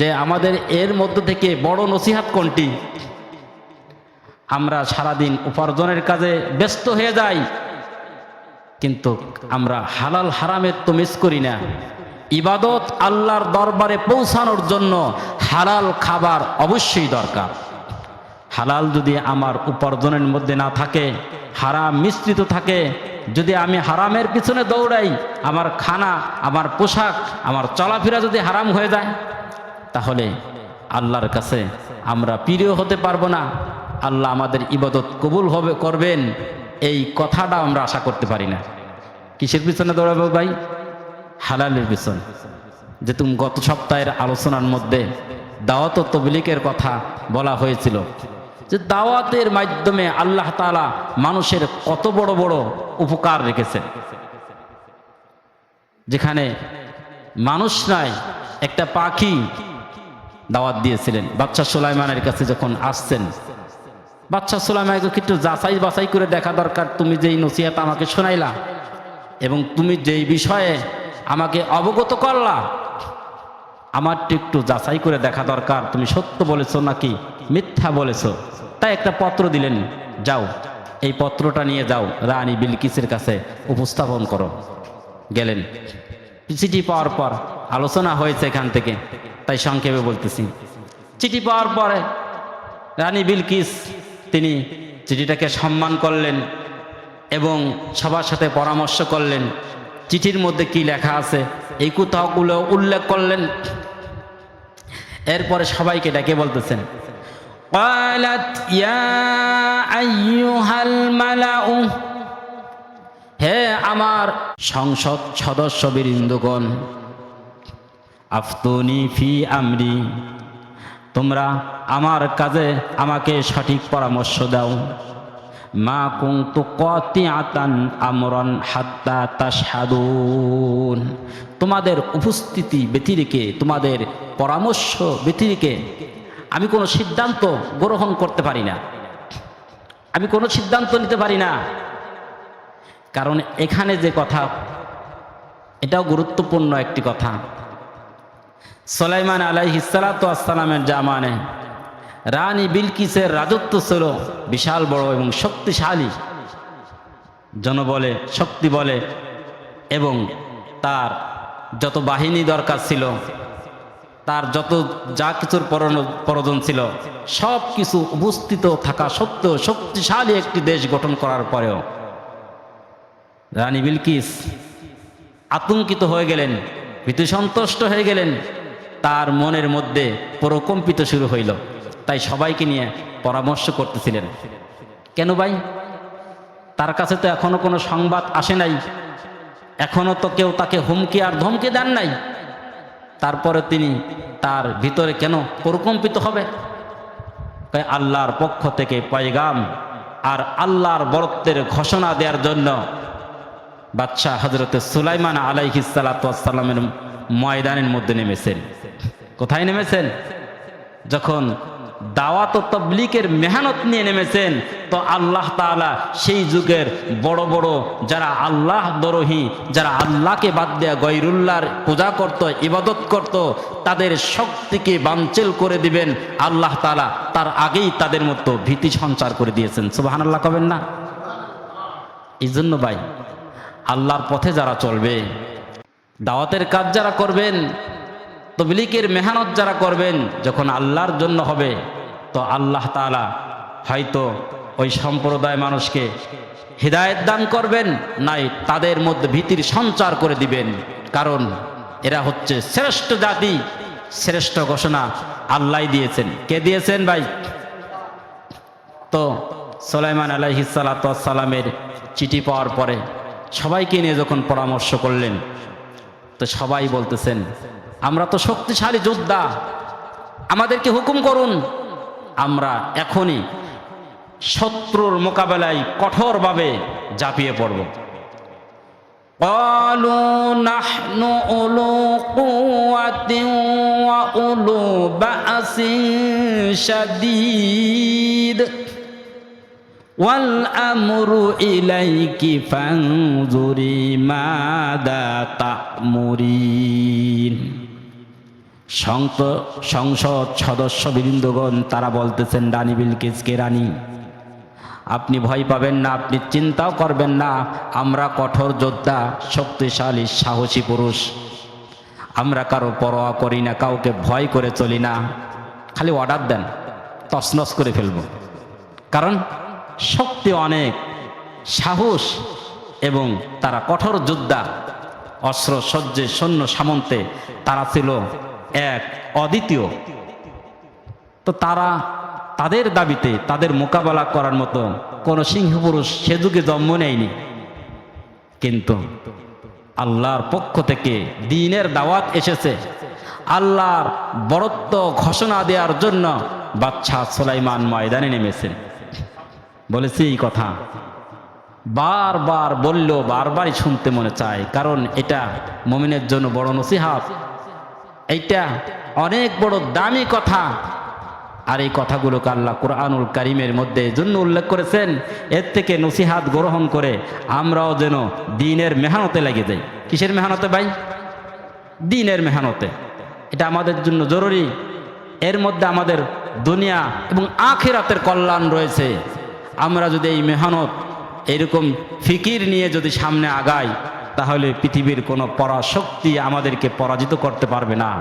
যে আমাদের এর মধ্য থেকে বড় নসিহাত কোনটি? আমরা সারাদিন উপার্জনের কাজে ব্যস্ত হয়ে যাই, কিন্তু আমরা হালাল হারামের তো মিস করি না। ইবাদত আল্লাহর দরবারে পৌঁছানোর জন্য হালাল খাবার অবশ্যই দরকার। হালাল যদি আমার উপার্জনের মধ্যে না থাকে, হারাম মিশ্রিত থাকে, যদি আমি হারামের পিছনে দৌড়াই, আমার খানা, আমার পোশাক, আমার চলাফেরা যদি হারাম হয়ে যায় তাহলে আল্লাহর কাছে আমরা প্রিয় হতে পারব না। আল্লাহ আমাদের ইবাদত কবুল হবে, করবেন। এই কথাটা আমরা আশা করতে পারি না। কিসের পিছনে দৌড়াবো ভাই? হালালের পিছন। যে তুমি গত সপ্তাহের আলোচনার মধ্যে দাওয়াত তবলিকের কথা বলা হয়েছিল। যে দাওয়াতের মাধ্যমে আল্লাহ তাআলা মানুষের কত বড় বড় উপকার রেখেছেন। যেখানে মানুষ নাই, একটা পাখি দাওয়াত দিয়েছিলেন। বাচ্চা সুলাইমানের কাছে যখন আসছেন বাচ্চা সুলাইমানকে একটু যাচাই বাছাই করে দেখা দরকার, তুমি যেই নসিহাত আমাকে শোনাইলা এবং তুমি যেই বিষয়ে আমাকে অবগত করলা, আমারটি একটু যাচাই করে দেখা দরকার। তুমি সত্য বলেছ নাকি মিথ্যা বলেছ? তাই একটা পত্র দিলেন, যাও, এই পত্রটা নিয়ে যাও, রানী বিলকিসের কাছে উপস্থাপন করো। গেলেন। চিঠি পাওয়ার পর আলোচনা হয়েছে এখান থেকে। তাই সংক্ষেপে বলতেছি চিঠি পাওয়ার পরে রানী বিলকিস তিনি চিঠিটাকে সম্মান করলেন এবং সবার সাথে পরামর্শ করলেন চিঠির মধ্যে কি লেখা আছে এই কোথাওগুলো উল্লেখ করলেন এরপরে সবাইকে ডেকে বলতেছেন قالت يا أيها الملأ হে আমার সংসদ সদস্য বৃন্দগণ আফতনি ফি আমরি। তোমরা আমার কাজে আমাকে সঠিক পরামর্শ দাও। মা কুন্তু কতি আতান আমরন হাত্তা তাসাদুন তোমাদের উপস্থিতি ব্যতিরিকে, তোমাদের পরামর্শ ব্যতিরিকে আমি কোনো সিদ্ধান্ত গ্রহণ করতে পারি না। আমি কোনো সিদ্ধান্ত নিতে পারি না। কারণ এখানে যে কথা, এটাও গুরুত্বপূর্ণ একটি কথা। সোলাইমান আলাইহিসালাতামের জামানে। রানী বিলকিসের রাজত্ব ছিল বিশাল বড় এবং শক্তিশালী। জনবলে শক্তি বলে এবং তার যত বাহিনী দরকার ছিল, তার যত যা কিছুর প্রয়োজন ছিল, সব কিছু উপস্থিত থাকা সত্ত্বেও শক্তিশালী একটি দেশ গঠন করার পরেও। রানী বিলকিস আতঙ্কিত হয়ে গেলেন। ভীতি সন্তুষ্ট হয়ে গেলেন, তার মনের মধ্যে প্রকম্পিত শুরু হইল। তাই সবাইকে নিয়ে পরামর্শ করতেছিলেন। কেন ভাই? তার কাছে তো এখনও কোনো সংবাদ আসে নাই। এখনও তো কেউ তাকে হুমকি আর ধমকি দেন নাই। তারপরে তিনি তার ভিতরে কেন প্রকম্পিত হবে? আল্লাহর পক্ষ থেকে পয়গাম আর আল্লাহর বরত্বের ঘোষণা দেওয়ার জন্য বাদশাহ হজরত সুলাইমান আলাইহিসালামের ময়দানের মধ্যে নেমেছেন। কোথায় নেমেছেন? যখন দাওয়াত তবলিকের মেহনত নিয়ে নেমেছেন, তো আল্লাহ তাআলা সেই যুগের বড় বড় যারা আল্লাহ দরহি, যারা আল্লাহকে বাদ দেয়া গৈরুল্লাহর পূজা করত, ইবাদত করত, তাদের শক্তিকে বাঞ্চেল করে দিবেন আল্লাহ তাআলা। তার আগেই তাদের মতো ভীতি সঞ্চার করে দিয়েছেন। সুবাহান আল্লাহ কবেন না? এই জন্য ভাই আল্লাহর পথে যারা চলবে, দাওয়াতের কাজ যারা করবেন তবলিকের মেহনত যারা করবেন, যখন আল্লাহর জন্য হবে, তো আল্লাহ তাআলা হয়তো ওই সম্প্রদায় মানুষকে হৃদায়ত দান করবেন, নাই তাদের মধ্যে ভীতির সঞ্চার করে দিবেন। কারণ এরা হচ্ছে শ্রেষ্ঠ জাতি, শ্রেষ্ঠ ঘোষণা আল্লাহ দিয়েছেন। কে দিয়েছেন ভাই? তো সোলাইমান আলাইহিসালামের চিঠি পাওয়ার পরে সবাইকে নিয়ে যখন পরামর্শ করলেন তো সবাই বলতেছেন আমরা তো শক্তিশালী যোদ্ধা আমাদেরকে হুকুম করুন আমরা এখনই শত্রুর মোকাবেলায় কঠোরভাবে ঝাঁপিয়ে পড়ব قالوا نحن أولو قوة وأولو بأس شديد ওয়াল আমরু ইলাইকি ফাংজুরি মাদা সংসদ সদস্য বৃন্দগণ তারা বলতেছেন, রানী বিলকিসকে রানী? আপনি ভয় পাবেন না, আপনি চিন্তাও করবেন না। আমরা কঠোর যোদ্ধা, শক্তিশালী, সাহসী পুরুষ। আমরা কারও পরোয়া করি না, কাউকে ভয় করে চলি না। খালি অর্ডার দেন তসনস করে ফেলব। কারণ শক্তি অনেক, সাহস এবং তারা কঠোর যোদ্ধা, অস্ত্র সজ্জে সৈন্য, সামন্তে তারা ছিল এক অদ্বিতীয়। তো তারা তাদের দাবিতে, তাদের মোকাবেলা করার মতো কোনো সিংহ পুরুষ সে যুগে জন্ম নেয়নি। কিন্তু আল্লাহর পক্ষ থেকে দিনের দাওয়াত এসেছে। আল্লাহর বরত্ব ঘোষণা দেওয়ার জন্য বাচ্চা সোলাইমান ময়দানে নেমেছেন বলেছি এই কথা। বারবার বললেও বারবারই শুনতে মনে চায়, কারণ এটা মমিনের জন্য বড় নসিহাত। এইটা অনেক বড় দামি কথা। আর এই কথাগুলোকে আল্লাহ কোরআনুল কারিমের মধ্যে জন্য উল্লেখ করেছেন, এর থেকে নসিহাত গ্রহণ করে আমরাও যেন দিনের মেহনতে লেগে যাই। কিসের মেহনতে ভাই? দিনের মেহনতে। এটা আমাদের জন্য জরুরি। এর মধ্যে আমাদের দুনিয়া এবং আখেরাতের কল্যাণ রয়েছে। আমরা যদি এই মেহনত, এরকম ফিকির নিয়ে যদি সামনে আগাই, তাহলে পৃথিবীর কোনো পরাশক্তি আমাদেরকে পরাজিত করতে পারবে না।